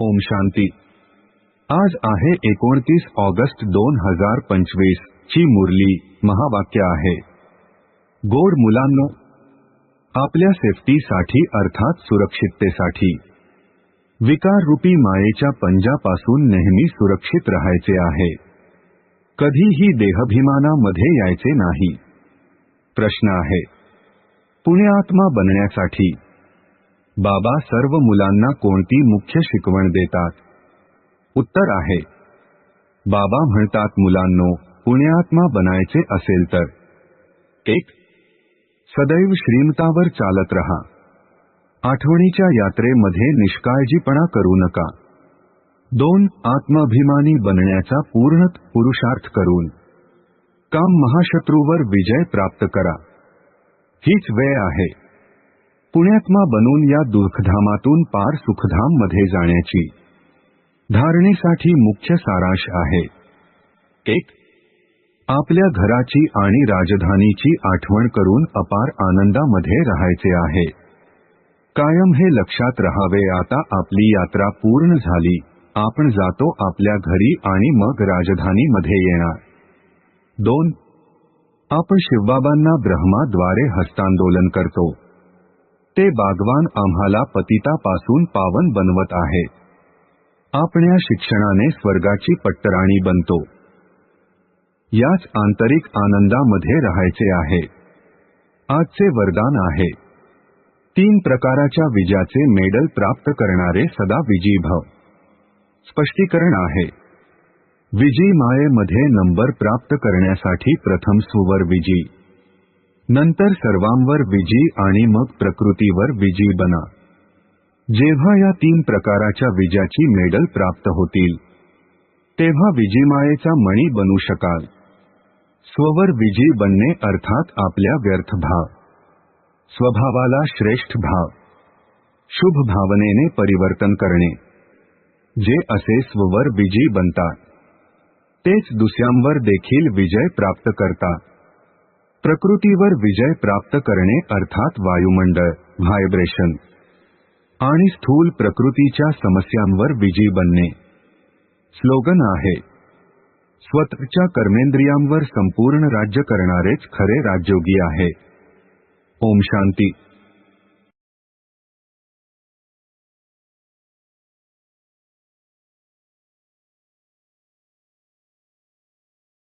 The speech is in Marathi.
ओम शांती। आज आहे एकोणतीस ऑगस्ट दोन हज़ार पंचवीस ची मुरली महावाक्य आहे. गोड मुलांनो, आपल्या सेफ्टीसाठी अर्थात सुरक्षिततेसाठी विकार रूपी मायेच्या पंजापासून नेहमी सुरक्षित राहायचे आहे. कधीही देहभिमानामध्ये यायचे नाही. प्रश्न आहे पुण्यात्मा बनण्यासाठी बाबा सर्व मुलांना कोणती मुख्य शिकवण देतात? उत्तर आहे. बाबा म्हणतात मुलांनो पुण्यात्मा बनायचे असेल तर. एक सदैव श्रीमतावर चालत रहा. आठवणीच्या यात्रेमध्ये निष्काळजीपणा करू नका. दोन आत्माभिमानी बनण्याचा पूर्ण पुरुषार्थ करून. काम महाशत्रूवर विजय प्राप्त करा. हीच वेळ आहे. पुण्यात्मा बनून या दुःखधामातून पार सुखधाममध्ये जाण्याची. धारणेसाठी मुख्य सारांश आहे. एक आपल्या घराची आणि राजधानीची आठवण करून अपार आनंदामध्ये राहायचे आहे. कायम हे लक्षात राहावे आता आपली यात्रा पूर्ण झाली आपण जातो आपल्या घरी आणि मग राजधानीमध्ये येणार. दोन आपण शिवबाबांना ब्रह्माद्वारे हस्तांदोलन करतो. ते बागवान आम्हाला पतितापासून पावन बनवत आहे. आपल्या शिक्षणाने स्वर्गाची पट्टराणी बनतो. याच आंतरिक आनंदामध्ये राहायचे आहे. आजचे वरदान आहे. तीन प्रकाराच्या विजाचे मेडल प्राप्त करणारे सदा विजीभव स्पष्टीकरण आहे. विजी मायेमध्ये नंबर प्राप्त करण्यासाठी प्रथम सुवर विजयी नंतर सर्वांवर विजयी आणि मग प्रकृतीवर विजयी बना. जेव्हा या तीन प्रकाराच्या विजयाची मेडल प्राप्त होतील तेव्हा विजयमायेचा मणी बनू शकाल. स्ववर विजयी बनणे अर्थात आपल्या व्यर्थ भाव. स्वभावाला श्रेष्ठ भाव. शुभ भावनेने परिवर्तन करणे. जे असे स्ववर विजयी बनतात तेच दुसऱ्यांवर देखील विजय प्राप्त करतात. प्रकृतीवर विजय प्राप्त करणे अर्थात वायुमंडळ व्हायब्रेशन आणि स्थूल प्रकृतीच्या समस्यांवर विजयी बनणे. स्लोगन आहे स्वतःच्या कर्मेंद्रियांवर संपूर्ण राज्य करणारेच खरे राजयोगी आहे. ओम शांती.